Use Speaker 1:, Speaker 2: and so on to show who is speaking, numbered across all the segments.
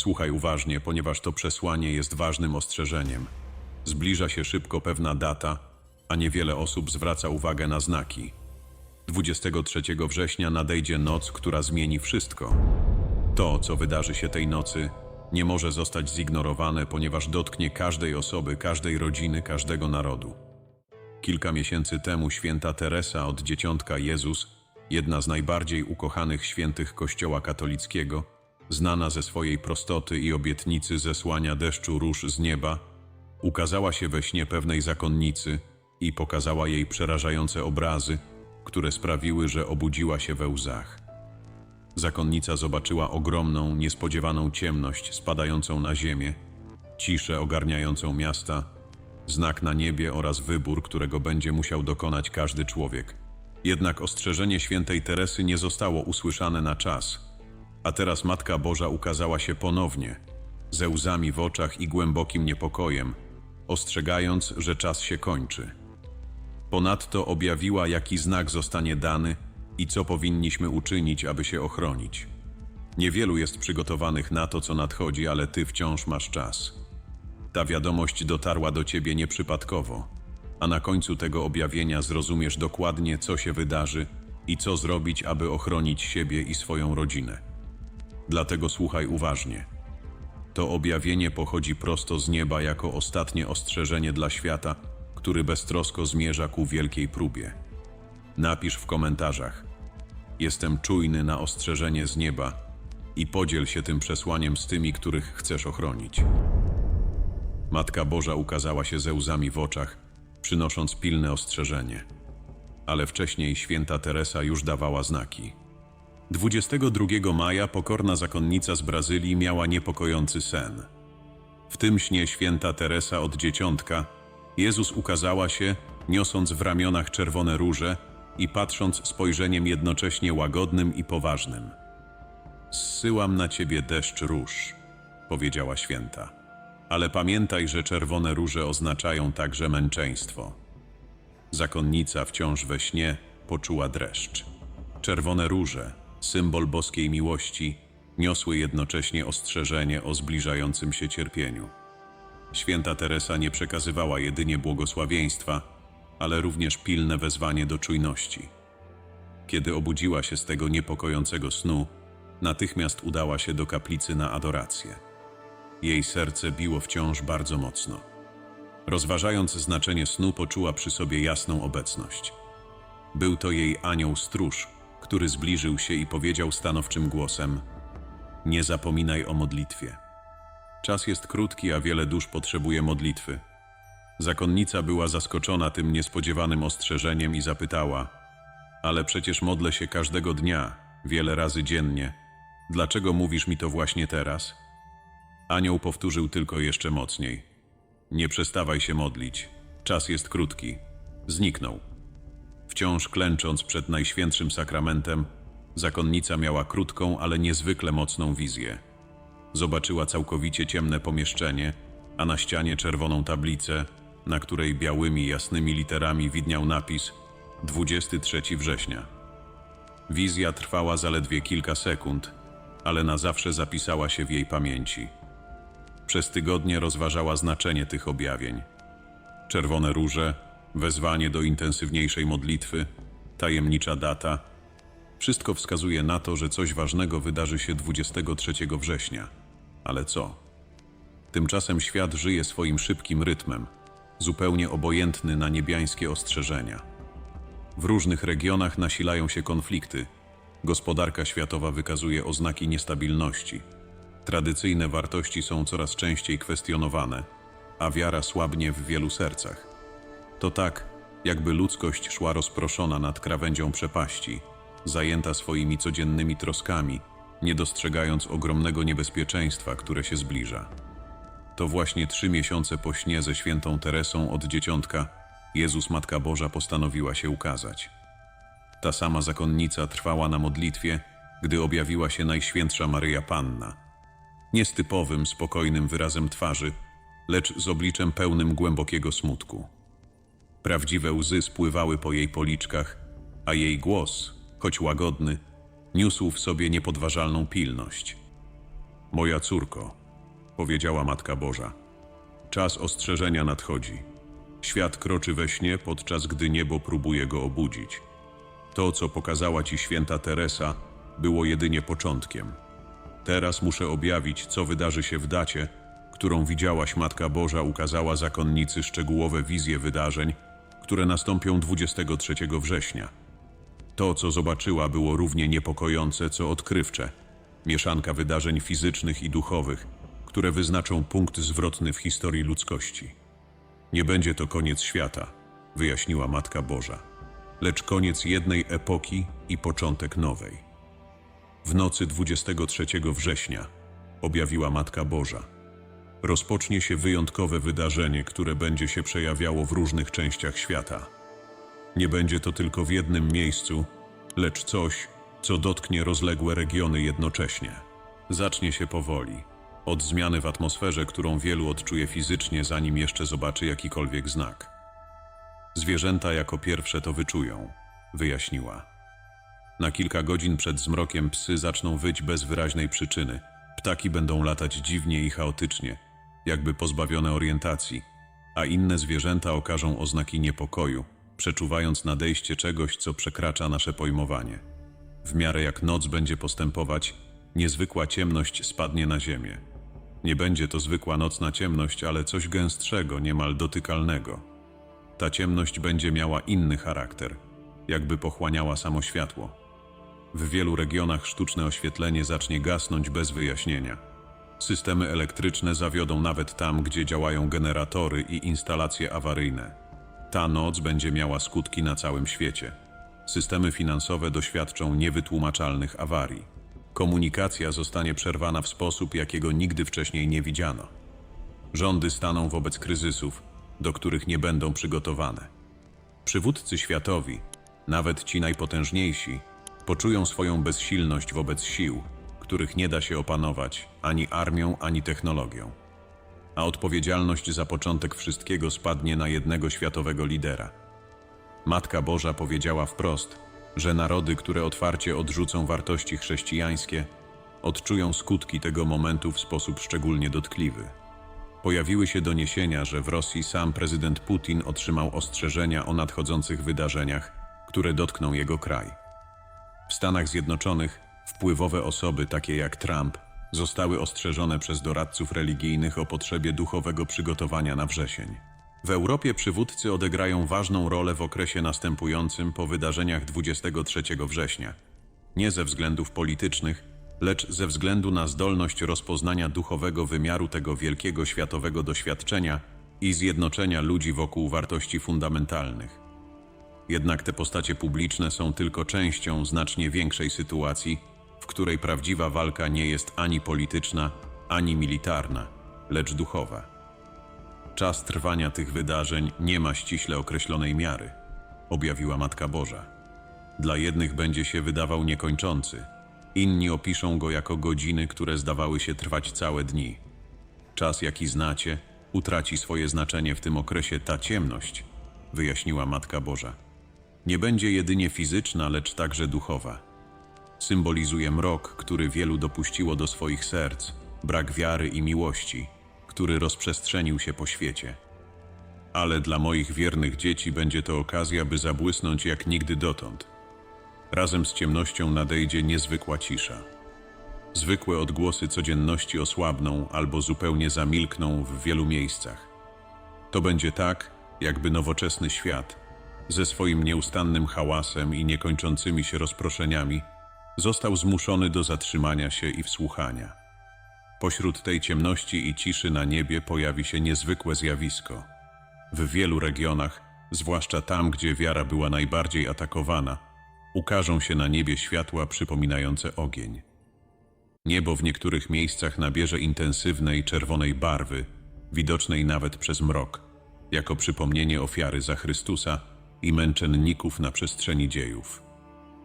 Speaker 1: Słuchaj uważnie, ponieważ to przesłanie jest ważnym ostrzeżeniem. Zbliża się szybko pewna data, a niewiele osób zwraca uwagę na znaki. 23 września nadejdzie noc, która zmieni wszystko. To, co wydarzy się tej nocy, nie może zostać zignorowane, ponieważ dotknie każdej osoby, każdej rodziny, każdego narodu. Kilka miesięcy temu święta Teresa od Dzieciątka Jezus, jedna z najbardziej ukochanych świętych Kościoła katolickiego, znana ze swojej prostoty i obietnicy zesłania deszczu róż z nieba, ukazała się we śnie pewnej zakonnicy i pokazała jej przerażające obrazy, które sprawiły, że obudziła się we łzach. Zakonnica zobaczyła ogromną, niespodziewaną ciemność spadającą na ziemię, ciszę ogarniającą miasta, znak na niebie oraz wybór, którego będzie musiał dokonać każdy człowiek. Jednak ostrzeżenie świętej Teresy nie zostało usłyszane na czas, a teraz Matka Boża ukazała się ponownie, ze łzami w oczach i głębokim niepokojem, ostrzegając, że czas się kończy. Ponadto objawiła, jaki znak zostanie dany i co powinniśmy uczynić, aby się ochronić. Niewielu jest przygotowanych na to, co nadchodzi, ale ty wciąż masz czas. Ta wiadomość dotarła do ciebie nieprzypadkowo, a na końcu tego objawienia zrozumiesz dokładnie, co się wydarzy i co zrobić, aby ochronić siebie i swoją rodzinę. Dlatego słuchaj uważnie. To objawienie pochodzi prosto z nieba jako ostatnie ostrzeżenie dla świata, który beztrosko zmierza ku wielkiej próbie. Napisz w komentarzach: Jestem czujny na ostrzeżenie z nieba i podziel się tym przesłaniem z tymi, których chcesz ochronić. Matka Boża ukazała się ze łzami w oczach, przynosząc pilne ostrzeżenie. Ale wcześniej święta Teresa już dawała znaki. 22 maja pokorna zakonnica z Brazylii miała niepokojący sen. W tym śnie święta Teresa od dzieciątka Jezus ukazała się, niosąc w ramionach czerwone róże i patrząc spojrzeniem jednocześnie łagodnym i poważnym. Zsyłam na ciebie deszcz róż, powiedziała święta. Ale pamiętaj, że czerwone róże oznaczają także męczeństwo. Zakonnica wciąż we śnie poczuła dreszcz. Czerwone róże, symbol boskiej miłości, niosły jednocześnie ostrzeżenie o zbliżającym się cierpieniu. Święta Teresa nie przekazywała jedynie błogosławieństwa, ale również pilne wezwanie do czujności. Kiedy obudziła się z tego niepokojącego snu, natychmiast udała się do kaplicy na adorację. Jej serce biło wciąż bardzo mocno. Rozważając znaczenie snu, poczuła przy sobie jasną obecność. Był to jej anioł stróż, który zbliżył się i powiedział stanowczym głosem: Nie zapominaj o modlitwie. Czas jest krótki, a wiele dusz potrzebuje modlitwy. Zakonnica była zaskoczona tym niespodziewanym ostrzeżeniem i zapytała: Ale przecież modlę się każdego dnia, wiele razy dziennie. Dlaczego mówisz mi to właśnie teraz? Anioł powtórzył tylko jeszcze mocniej: Nie przestawaj się modlić. Czas jest krótki. Zniknął. Wciąż klęcząc przed Najświętszym Sakramentem, zakonnica miała krótką, ale niezwykle mocną wizję. Zobaczyła całkowicie ciemne pomieszczenie, a na ścianie czerwoną tablicę, na której białymi, jasnymi literami widniał napis 23 września. Wizja trwała zaledwie kilka sekund, ale na zawsze zapisała się w jej pamięci. Przez tygodnie rozważała znaczenie tych objawień. Czerwone róże, wezwanie do intensywniejszej modlitwy, tajemnicza data. Wszystko wskazuje na to, że coś ważnego wydarzy się 23 września. Ale co? Tymczasem świat żyje swoim szybkim rytmem, zupełnie obojętny na niebiańskie ostrzeżenia. W różnych regionach nasilają się konflikty. Gospodarka światowa wykazuje oznaki niestabilności. Tradycyjne wartości są coraz częściej kwestionowane, a wiara słabnie w wielu sercach. To tak, jakby ludzkość szła rozproszona nad krawędzią przepaści, zajęta swoimi codziennymi troskami, nie dostrzegając ogromnego niebezpieczeństwa, które się zbliża. To właśnie trzy miesiące po śnie ze świętą Teresą od dzieciątka Jezus Matka Boża postanowiła się ukazać. Ta sama zakonnica trwała na modlitwie, gdy objawiła się Najświętsza Maryja Panna. Nie z typowym, spokojnym wyrazem twarzy, lecz z obliczem pełnym głębokiego smutku. Prawdziwe łzy spływały po jej policzkach, a jej głos, choć łagodny, niósł w sobie niepodważalną pilność. Moja córko, powiedziała Matka Boża, czas ostrzeżenia nadchodzi. Świat kroczy we śnie, podczas gdy niebo próbuje go obudzić. To, co pokazała ci święta Teresa, było jedynie początkiem. Teraz muszę objawić, co wydarzy się w dacie, którą widziałaś Matka Boża ukazała zakonnicy szczegółowe wizje wydarzeń, które nastąpią 23 września. To, co zobaczyła, było równie niepokojące, co odkrywcze. Mieszanka wydarzeń fizycznych i duchowych, które wyznaczą punkt zwrotny w historii ludzkości. Nie będzie to koniec świata, wyjaśniła Matka Boża, lecz koniec jednej epoki i początek nowej. W nocy 23 września objawiła Matka Boża. Rozpocznie się wyjątkowe wydarzenie, które będzie się przejawiało w różnych częściach świata. Nie będzie to tylko w jednym miejscu, lecz coś, co dotknie rozległe regiony jednocześnie. Zacznie się powoli, od zmiany w atmosferze, którą wielu odczuje fizycznie, zanim jeszcze zobaczy jakikolwiek znak. Zwierzęta jako pierwsze to wyczują, wyjaśniła. Na kilka godzin przed zmrokiem psy zaczną wyć bez wyraźnej przyczyny. Ptaki będą latać dziwnie i chaotycznie, jakby pozbawione orientacji, a inne zwierzęta okażą oznaki niepokoju, przeczuwając nadejście czegoś, co przekracza nasze pojmowanie. W miarę jak noc będzie postępować, niezwykła ciemność spadnie na ziemię. Nie będzie to zwykła nocna ciemność, ale coś gęstszego, niemal dotykalnego. Ta ciemność będzie miała inny charakter, jakby pochłaniała samo światło. W wielu regionach sztuczne oświetlenie zacznie gasnąć bez wyjaśnienia. Systemy elektryczne zawiodą nawet tam, gdzie działają generatory i instalacje awaryjne. Ta noc będzie miała skutki na całym świecie. Systemy finansowe doświadczą niewytłumaczalnych awarii. Komunikacja zostanie przerwana w sposób, jakiego nigdy wcześniej nie widziano. Rządy staną wobec kryzysów, do których nie będą przygotowane. Przywódcy światowi, nawet ci najpotężniejsi, poczują swoją bezsilność wobec sił, których nie da się opanować ani armią, ani technologią. A odpowiedzialność za początek wszystkiego spadnie na jednego światowego lidera. Matka Boża powiedziała wprost, że narody, które otwarcie odrzucą wartości chrześcijańskie, odczują skutki tego momentu w sposób szczególnie dotkliwy. Pojawiły się doniesienia, że w Rosji sam prezydent Putin otrzymał ostrzeżenia o nadchodzących wydarzeniach, które dotkną jego kraj. W Stanach Zjednoczonych wpływowe osoby takie jak Trump zostały ostrzeżone przez doradców religijnych o potrzebie duchowego przygotowania na wrzesień. W Europie przywódcy odegrają ważną rolę w okresie następującym po wydarzeniach 23 września. Nie ze względów politycznych, lecz ze względu na zdolność rozpoznania duchowego wymiaru tego wielkiego światowego doświadczenia i zjednoczenia ludzi wokół wartości fundamentalnych. Jednak te postacie publiczne są tylko częścią znacznie większej sytuacji, w której prawdziwa walka nie jest ani polityczna, ani militarna, lecz duchowa. Czas trwania tych wydarzeń nie ma ściśle określonej miary, objawiła Matka Boża. Dla jednych będzie się wydawał niekończący, inni opiszą go jako godziny, które zdawały się trwać całe dni. Czas, jaki znacie, utraci swoje znaczenie w tym okresie ta ciemność, wyjaśniła Matka Boża. Nie będzie jedynie fizyczna, lecz także duchowa. Symbolizuje mrok, który wielu dopuściło do swoich serc, brak wiary i miłości, który rozprzestrzenił się po świecie. Ale dla moich wiernych dzieci będzie to okazja, by zabłysnąć jak nigdy dotąd. Razem z ciemnością nadejdzie niezwykła cisza. Zwykłe odgłosy codzienności osłabną albo zupełnie zamilkną w wielu miejscach. To będzie tak, jakby nowoczesny świat, ze swoim nieustannym hałasem i niekończącymi się rozproszeniami, został zmuszony do zatrzymania się i wsłuchania. Pośród tej ciemności i ciszy na niebie pojawi się niezwykłe zjawisko. W wielu regionach, zwłaszcza tam, gdzie wiara była najbardziej atakowana, ukażą się na niebie światła przypominające ogień. Niebo w niektórych miejscach nabierze intensywnej czerwonej barwy, widocznej nawet przez mrok, jako przypomnienie ofiary za Chrystusa i męczenników na przestrzeni dziejów.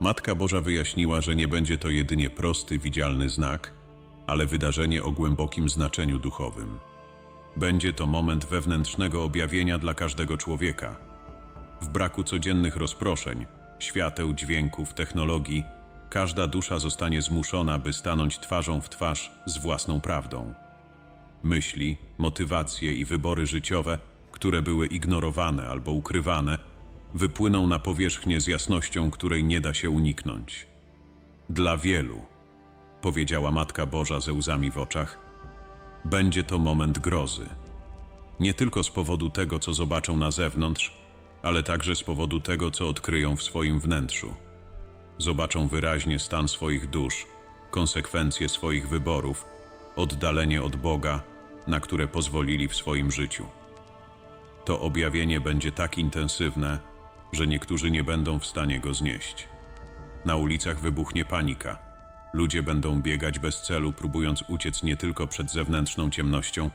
Speaker 1: Matka Boża wyjaśniła, że nie będzie to jedynie prosty, widzialny znak, ale wydarzenie o głębokim znaczeniu duchowym. Będzie to moment wewnętrznego objawienia dla każdego człowieka. W braku codziennych rozproszeń, świateł, dźwięków, technologii, każda dusza zostanie zmuszona, by stanąć twarzą w twarz z własną prawdą. Myśli, motywacje i wybory życiowe, które były ignorowane albo ukrywane, wypłyną na powierzchnię z jasnością, której nie da się uniknąć. Dla wielu, powiedziała Matka Boża ze łzami w oczach, będzie to moment grozy. Nie tylko z powodu tego, co zobaczą na zewnątrz, ale także z powodu tego, co odkryją w swoim wnętrzu. Zobaczą wyraźnie stan swoich dusz, konsekwencje swoich wyborów, oddalenie od Boga, na które pozwolili w swoim życiu. To objawienie będzie tak intensywne, że niektórzy nie będą w stanie go znieść. Na ulicach wybuchnie panika. Ludzie będą biegać bez celu, próbując uciec nie tylko przed zewnętrzną ciemnością,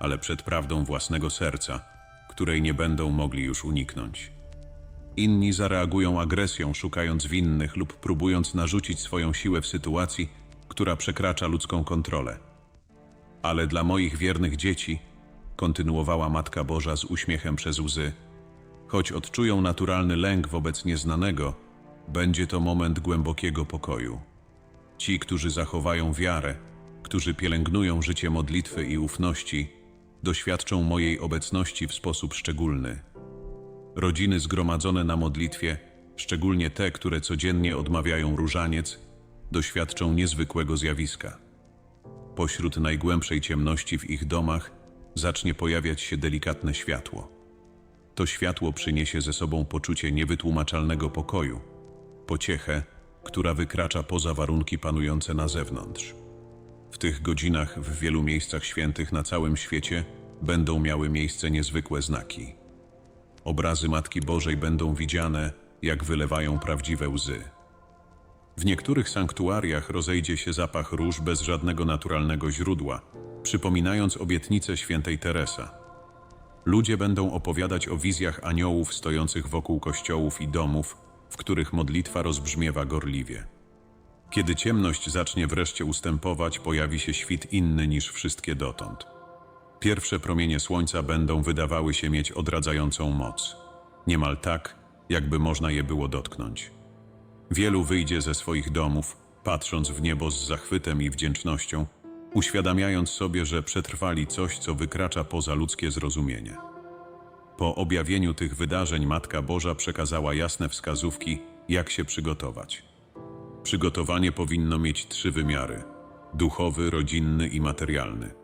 Speaker 1: ale przed prawdą własnego serca, której nie będą mogli już uniknąć. Inni zareagują agresją, szukając winnych lub próbując narzucić swoją siłę w sytuacji, która przekracza ludzką kontrolę. Ale dla moich wiernych dzieci, kontynuowała Matka Boża z uśmiechem przez łzy, choć odczują naturalny lęk wobec nieznanego, będzie to moment głębokiego pokoju. Ci, którzy zachowają wiarę, którzy pielęgnują życie modlitwy i ufności, doświadczą mojej obecności w sposób szczególny. Rodziny zgromadzone na modlitwie, szczególnie te, które codziennie odmawiają różaniec, doświadczą niezwykłego zjawiska. Pośród najgłębszej ciemności w ich domach zacznie pojawiać się delikatne światło. To światło przyniesie ze sobą poczucie niewytłumaczalnego pokoju, pociechę, która wykracza poza warunki panujące na zewnątrz. W tych godzinach w wielu miejscach świętych na całym świecie będą miały miejsce niezwykłe znaki. Obrazy Matki Bożej będą widziane, jak wylewają prawdziwe łzy. W niektórych sanktuariach rozejdzie się zapach róż bez żadnego naturalnego źródła, przypominając obietnicę świętej Teresa. Ludzie będą opowiadać o wizjach aniołów stojących wokół kościołów i domów, w których modlitwa rozbrzmiewa gorliwie. Kiedy ciemność zacznie wreszcie ustępować, pojawi się świt inny niż wszystkie dotąd. Pierwsze promienie słońca będą wydawały się mieć odradzającą moc, niemal tak, jakby można je było dotknąć. Wielu wyjdzie ze swoich domów, patrząc w niebo z zachwytem i wdzięcznością, uświadamiając sobie, że przetrwali coś, co wykracza poza ludzkie zrozumienie. Po objawieniu tych wydarzeń Matka Boża przekazała jasne wskazówki, jak się przygotować. Przygotowanie powinno mieć trzy wymiary: duchowy, rodzinny i materialny.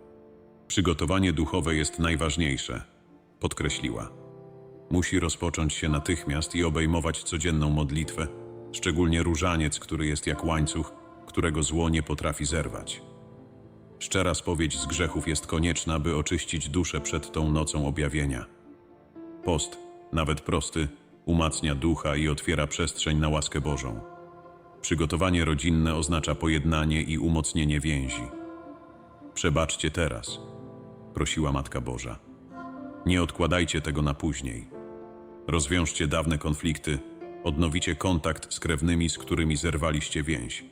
Speaker 1: Przygotowanie duchowe jest najważniejsze, podkreśliła. Musi rozpocząć się natychmiast i obejmować codzienną modlitwę, szczególnie różaniec, który jest jak łańcuch, którego zło nie potrafi zerwać. Szczera spowiedź z grzechów jest konieczna, by oczyścić duszę przed tą nocą objawienia. Post, nawet prosty, umacnia ducha i otwiera przestrzeń na łaskę Bożą. Przygotowanie rodzinne oznacza pojednanie i umocnienie więzi. Przebaczcie teraz, prosiła Matka Boża. Nie odkładajcie tego na później. Rozwiążcie dawne konflikty, odnowicie kontakt z krewnymi, z którymi zerwaliście więź.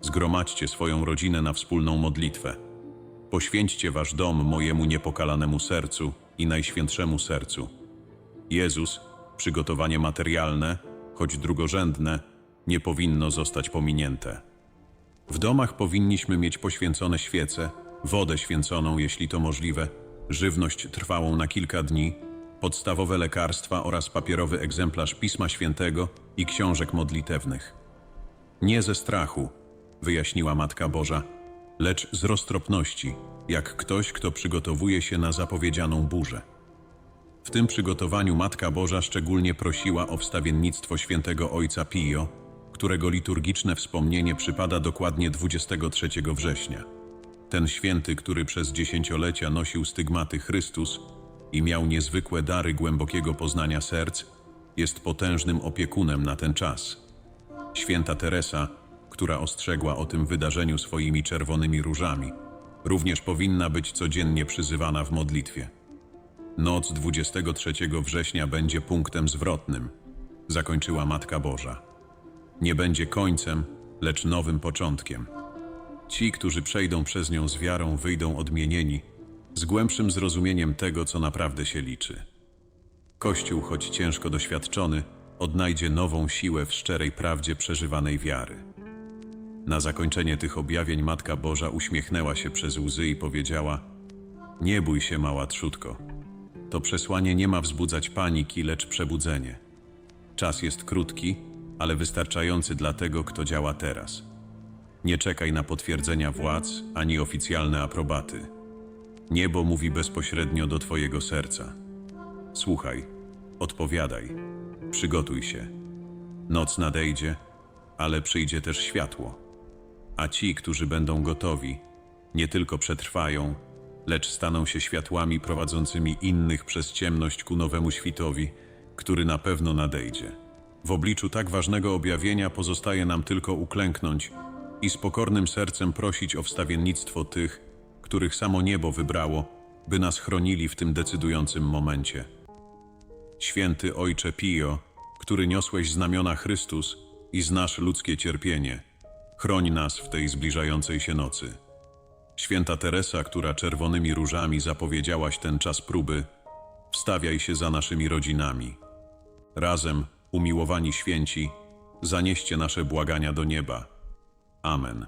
Speaker 1: Zgromadźcie swoją rodzinę na wspólną modlitwę. Poświęćcie wasz dom mojemu niepokalanemu sercu i najświętszemu sercu. Jezus, przygotowanie materialne, choć drugorzędne, nie powinno zostać pominięte. W domach powinniśmy mieć poświęcone świece, wodę święconą, jeśli to możliwe, żywność trwałą na kilka dni, podstawowe lekarstwa oraz papierowy egzemplarz Pisma Świętego i książek modlitewnych. Nie ze strachu, wyjaśniła Matka Boża, lecz z roztropności, jak ktoś, kto przygotowuje się na zapowiedzianą burzę. W tym przygotowaniu Matka Boża szczególnie prosiła o wstawiennictwo świętego Ojca Pio, którego liturgiczne wspomnienie przypada dokładnie 23 września. Ten święty, który przez dziesięciolecia nosił stygmaty Chrystus i miał niezwykłe dary głębokiego poznania serc, jest potężnym opiekunem na ten czas. Święta Teresa, która ostrzegła o tym wydarzeniu swoimi czerwonymi różami, również powinna być codziennie przyzywana w modlitwie. Noc 23 września będzie punktem zwrotnym, zakończyła Matka Boża. Nie będzie końcem, lecz nowym początkiem. Ci, którzy przejdą przez nią z wiarą, wyjdą odmienieni, z głębszym zrozumieniem tego, co naprawdę się liczy. Kościół, choć ciężko doświadczony, odnajdzie nową siłę w szczerej prawdzie przeżywanej wiary. Na zakończenie tych objawień Matka Boża uśmiechnęła się przez łzy i powiedziała: Nie bój się, mała trzutko. To przesłanie nie ma wzbudzać paniki, lecz przebudzenie. Czas jest krótki, ale wystarczający dla tego, kto działa teraz. Nie czekaj na potwierdzenia władz ani oficjalne aprobaty. Niebo mówi bezpośrednio do Twojego serca. Słuchaj, odpowiadaj, przygotuj się. Noc nadejdzie, ale przyjdzie też światło. A ci, którzy będą gotowi, nie tylko przetrwają, lecz staną się światłami prowadzącymi innych przez ciemność ku nowemu świtowi, który na pewno nadejdzie. W obliczu tak ważnego objawienia pozostaje nam tylko uklęknąć i z pokornym sercem prosić o wstawiennictwo tych, których samo niebo wybrało, by nas chronili w tym decydującym momencie. Święty Ojcze Pio, który niosłeś znamiona Chrystus i znasz ludzkie cierpienie, chroń nas w tej zbliżającej się nocy. Święta Teresa, która czerwonymi różami zapowiedziałaś ten czas próby, wstawiaj się za naszymi rodzinami. Razem, umiłowani święci, zanieście nasze błagania do nieba. Amen.